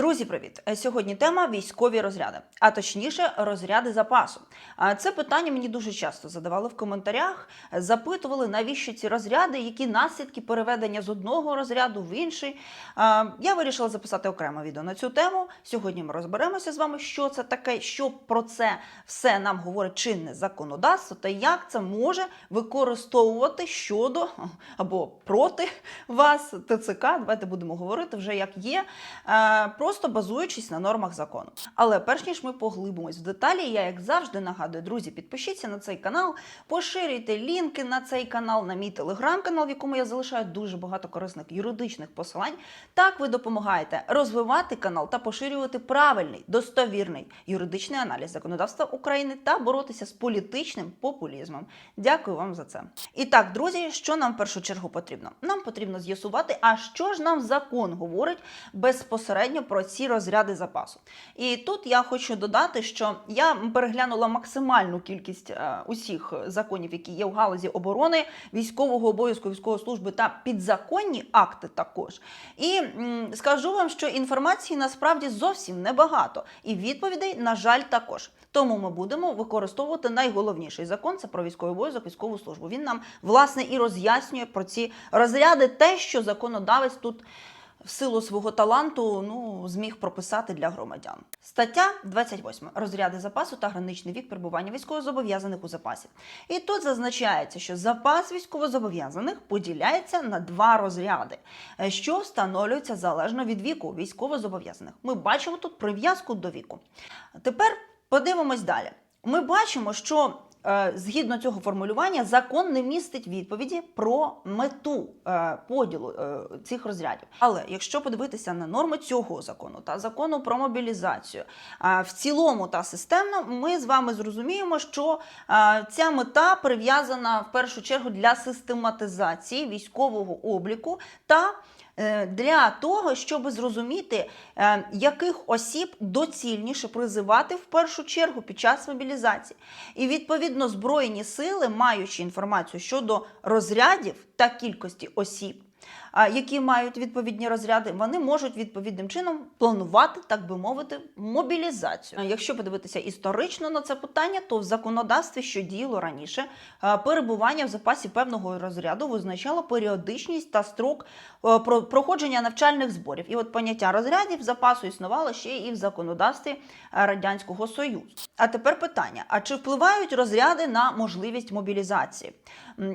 Друзі, привіт! Е, Сьогодні тема військові розряди, а точніше, розряди запасу. А Це питання мені дуже часто задавали в коментарях, запитували, навіщо ці розряди, які наслідки переведення з одного розряду в інший. Я вирішила записати окреме відео на цю тему. Сьогодні ми розберемося з вами, що це таке, що про це все нам говорить чинне законодавство та як це може використовувати щодо або проти вас ТЦК. Давайте будемо говорити вже як є. Е, просто базуючись на нормах закону. Але перш ніж ми поглибимось в деталі, я як завжди нагадую, друзі, підпишіться на цей канал, поширюйте лінки на цей канал, на мій телеграм-канал, в якому я залишаю дуже багато корисних юридичних посилань. Так ви допомагаєте розвивати канал та поширювати правильний, достовірний юридичний аналіз законодавства України та боротися з політичним популізмом. Дякую вам за це. І так, друзі, що нам в першу чергу потрібно? Нам потрібно з'ясувати, а що ж нам закон говорить безпосередньо про ці розряди запасу. І тут я хочу додати, що я переглянула максимальну кількість е, усіх законів, які є в галузі оборони, військового обов'язку, військової служби та підзаконні акти також. І скажу вам, що інформації насправді зовсім небагато, і відповідей, на жаль, також. Тому ми будемо використовувати найголовніший закон це про військовий обов'язок, військову службу. Він нам власне і роз'яснює про ці розряди, те, що законодавець тут в силу свого таланту ну зміг прописати для громадян. Стаття 28. розряди запасу та граничний вік перебування військовозобов'язаних у запасі. І тут зазначається, що запас військовозобов'язаних поділяється на два розряди, е, що встановлюється залежно від віку військовозобов'язаних. Ми бачимо тут прив'язку до віку. Тепер подивимось далі. Ми бачимо, що згідно цього формулювання закон не містить відповіді про мету е, поділу е, цих розрядів. Але якщо подивитися на норми цього закону та закону про мобілізацію, е, в цілому та системно, ми з вами зрозуміємо, що е, ця мета прив'язана в першу чергу для систематизації військового обліку та е, для того, щоб зрозуміти, е, яких осіб доцільніше призивати в першу чергу під час мобілізації. І відповідно збройні сили, маючи інформацію щодо розрядів та кількості осіб, які мають відповідні розряди, вони можуть відповідним чином планувати, так би мовити, мобілізацію. Якщо подивитися історично на це питання, то в законодавстві, що діяло раніше, перебування в запасі певного розряду визначало періодичність та строк проходження навчальних зборів. І от поняття розрядів запасу існувало ще і в законодавстві Радянського Союзу. А тепер питання: а чи впливають розряди на можливість мобілізації?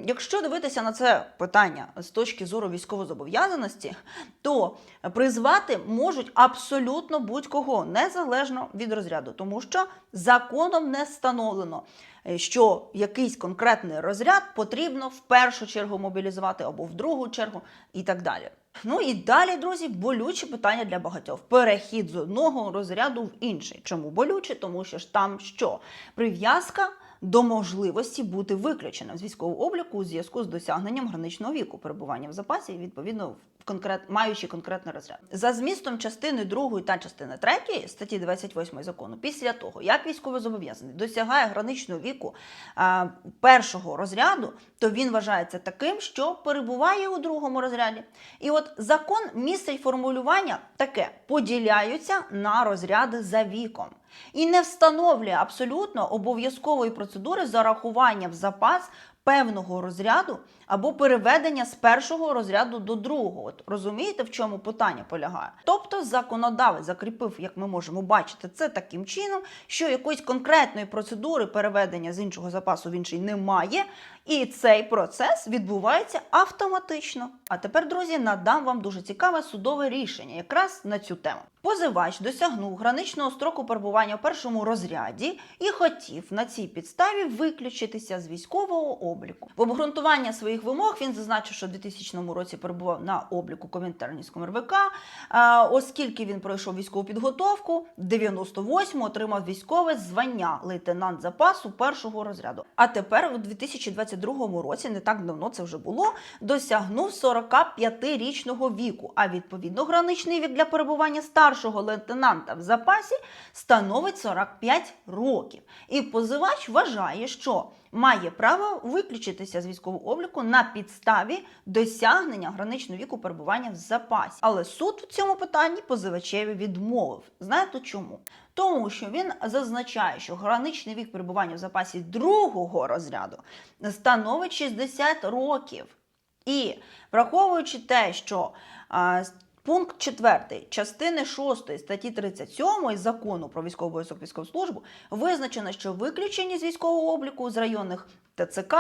Якщо дивитися на це питання з точки зору військовозобов'язаності, то призвати можуть абсолютно будь-кого, незалежно від розряду, тому що законом не встановлено, е, що якийсь конкретний розряд потрібно в першу чергу мобілізувати або в другу чергу і так далі. Ну і далі, друзі, болюче питання для багатьох. Перехід з одного розряду в інший. Чому болюче? Тому що ж там що? Прив'язка до можливості бути виключеним з військового обліку у зв'язку з досягненням граничного віку перебування в запасі відповідно в конкрет маючи конкретний розряд за змістом частини 2 та частини 3 статті 28 закону. Після того як військовозобов'язаний досягає граничного віку а, першого розряду, то він вважається таким, що перебуває у другому розряді. І от закон містить формулювання таке: поділяються на розряди за віком. І не встановлює абсолютно обов'язкової процедури зарахування в запас певного розряду або переведення з першого розряду до другого. От розумієте, в чому питання полягає? Тобто законодавець закріпив, як ми можемо бачити, це таким чином, що якоїсь конкретної процедури переведення з іншого запасу в інший немає, і цей процес відбувається автоматично. А тепер, друзі, надам вам дуже цікаве судове рішення якраз на цю тему. Позивач досягнув граничного строку перебування в першому розряді і хотів на цій підставі виключитися з військового обліку. В обґрунтування своїх вимог він зазначив, що в 2000 році перебував на обліку Комінтернівському РВК, а, оскільки він пройшов військову підготовку, 98-му отримав військове звання лейтенант запасу першого розряду. А тепер у 2022 році, не так давно це вже було, досягнув 45-річного віку, а відповідно граничний вік для перебування старшого лейтенанта в запасі становить 45 років. І позивач вважає, що має право виключитися з військового обліку на підставі досягнення граничного віку перебування в запасі. Але суд в цьому питанні позивачеві відмовив. Знаєте чому? Тому що він зазначає, що граничний вік перебування в запасі другого розряду становить 60 років. І враховуючи те, що а, пункт 4 частини 6 статті 37 закону про військовий обов'язок військову службу визначено, що виключені з військового обліку з районних ТЦК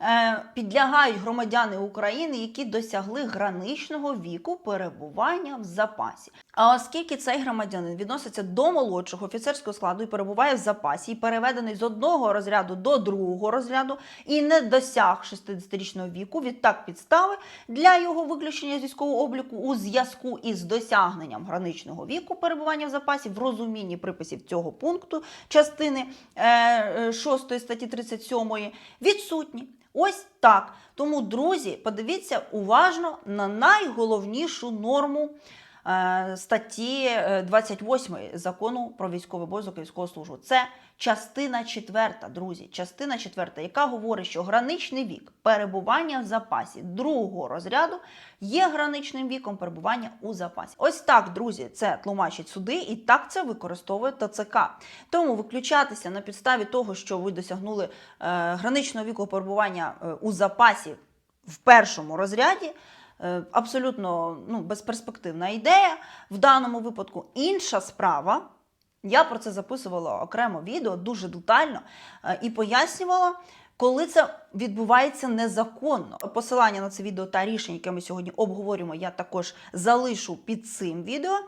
е, підлягають громадяни України, які досягли граничного віку перебування в запасі. А оскільки цей громадянин відноситься до молодшого офіцерського складу і перебуває в запасі, і переведений з одного розряду до другого розряду, і не досяг 60-річного віку, відтак підстави для його виключення з військового обліку у зв'язку із досягненням граничного віку перебування в запасі в розумінні приписів цього пункту частини е, 6 статті 37 відсутні. Ось так. Тому, друзі, подивіться уважно на найголовнішу норму статті е, 28 закону про військовий обов'язок і військову службу. Це частина 4, друзі, частина 4, яка говорить, що граничний вік перебування в запасі другого розряду є граничним віком перебування у запасі. Ось так, друзі, це тлумачать суди, і так це використовує ТЦК. Тому виключатися на підставі того, що ви досягнули е, граничного віку перебування е, у запасі в першому розряді. Е, Абсолютно ну, безперспективна ідея. В даному випадку інша справа. Я про це записувала окремо відео дуже детально е, і пояснювала, коли це відбувається незаконно. Посилання на це відео та рішення, яке ми сьогодні обговорюємо, я також залишу під цим відео.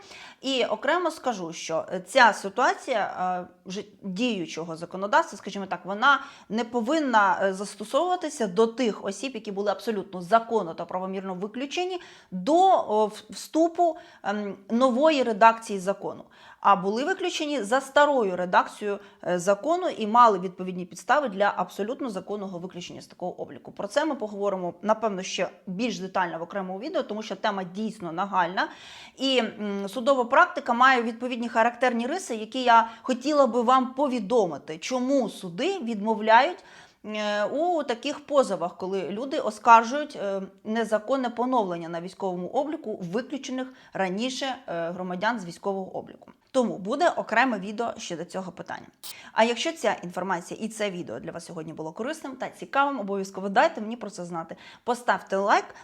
І окремо скажу, що ця ситуація е, вже діючого законодавства, скажімо так, вона не повинна е, застосовуватися до тих осіб, які були абсолютно законно та правомірно виключені до вступу ем, нової редакції закону. А були виключені за старою редакцією е, закону і мали відповідні підстави для абсолютно законного виключення з такого обліку. Про це ми поговоримо напевно ще більш детально в окремому відео, тому що тема дійсно нагальна. І судова практика має відповідні характерні риси, які я хотіла би вам повідомити, чому суди відмовляють. Е, У таких позовах, коли люди оскаржують е, незаконне поновлення на військовому обліку виключених раніше е, громадян з військового обліку. Тому буде окреме відео щодо цього питання. А якщо ця інформація і це відео для вас сьогодні було корисним та цікавим, обов'язково дайте мені про це знати. Поставте лайк,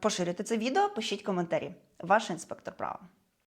поширюйте це відео, пишіть коментарі. Ваш інспектор права.